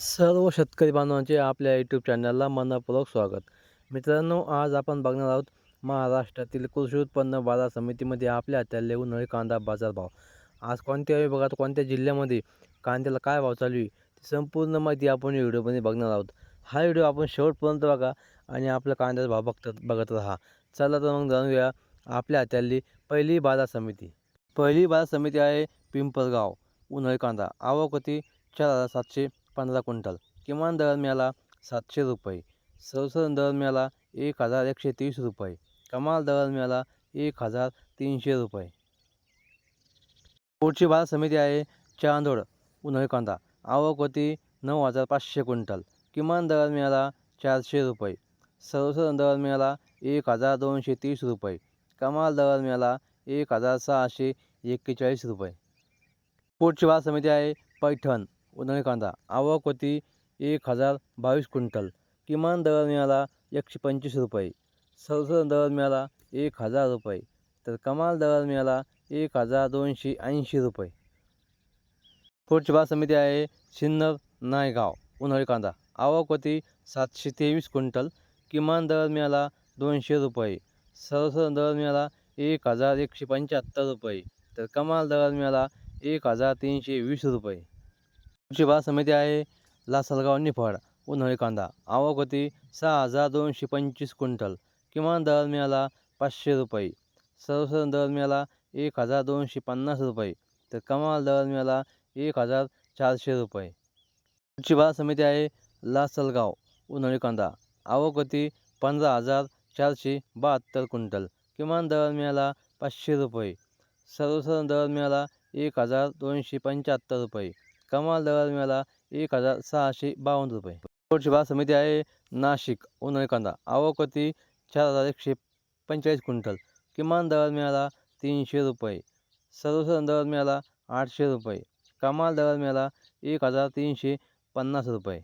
सर्व शेतकरी बांधवांचे आपल्या यूट्यूब चॅनलला मनपूर्वक स्वागत. मित्रांनो आज आपण बघणार आहोत महाराष्ट्रातील कृषी उत्पन्न बाजार समितीमध्ये आपल्या हाताले उन्हाळी कांदा बाजारभाव आज कोणत्या विभागात कोणत्या जिल्ह्यामध्ये कांद्याला काय भाव चालू आहे ती संपूर्ण माहिती आपण व्हिडिओमध्ये बघणार आहोत. हा व्हिडिओ आपण शेवटपर्यंत बघा आणि आपल्या कांद्याचा भाव बघत बघत राहा. चला तर मग जाणूया आपल्या हाताली पहिली बाजार समिती. पहिली बाजार समिती आहे पिंपळगाव उन्हाळी कांदा. आवक होती चार हजार सातशे पंधरा क्विंटल. किमान दर मिळाला सातशे रुपये. सर्वसाधारण दर मिळाला एक हजार एकशे तीस रुपये. कमाल दर मिळाला एक हजार तीनशे रुपये. पुढची बाजार समिती आहे चांदोड उन्हाळी कांदा आवक होती नऊ हजार पाचशे क्विंटल. किमान दर मिळाला चारशे रुपये. सर्वसाधारण दर मिळाला एक हजार दोनशे तीस रुपये. कमाल दर मिळाला एक हजार सहाशे एक्केचाळीस रुपये. पुढची बाजार समिती आहे पैठण उन्हाळी कांदा आवक होती एक हजार बावीस क्विंटल. किमान दर मिळाला एकशे पंचवीस रुपये. सर्वसाधारण दर मिळाला एक हजार रुपये. तर कमाल दर मिळाला एक हजार दोनशे ऐंशी रुपये. पुढची बाजार समिती आहे सिन्नर नायगाव उन्हाळी कांदा आवक होती सातशे तेवीस क्विंटल. किमान दर मिळाला दोनशे रुपये. सर्वसाधारण दर मिळाला एक हजार एकशे पंच्याहत्तर रुपये. तर कमाल दर मिळाला एक हजार तीनशे वीस रुपये. पुढची बाजार समिती आहे लासलगाव निफाड. उन्हाळी कांदा. आवक होती सहा हजार दोनशे पंचवीस क्विंटल. किमान दर मिळाला पाचशे रुपये. सर्वसाधारण दर मिळाला एक हजार दोनशे पन्नास रुपये. तर कमाल दर मिळाला एक हजार चारशे रुपये. पुढची बाजार समिती आहे लासलगाव. उन्हाळी कांदा. आवक होती पंधरा हजार चारशे बहात्तर क्विंटल. किमान दर मिळाला पाचशे रुपये. सर्वसाधारण दर मिळाला एक हजार दोनशे पंच्याहत्तर रुपये. कमाल दर मिळाला एक हजार सहाशे बावन्न रुपये. पुढची बाजार समिती आहे नाशिक उन्हाळी कांदा आवक होती चार हजार एकशे पंचेचाळीस क्विंटल. किमान दर मिळाला तीनशे रुपये. सर्वसाधारण दर मिळाला आठशे रुपये. कमाल दर मिळाला एक हजार तीनशे पन्नास रुपये.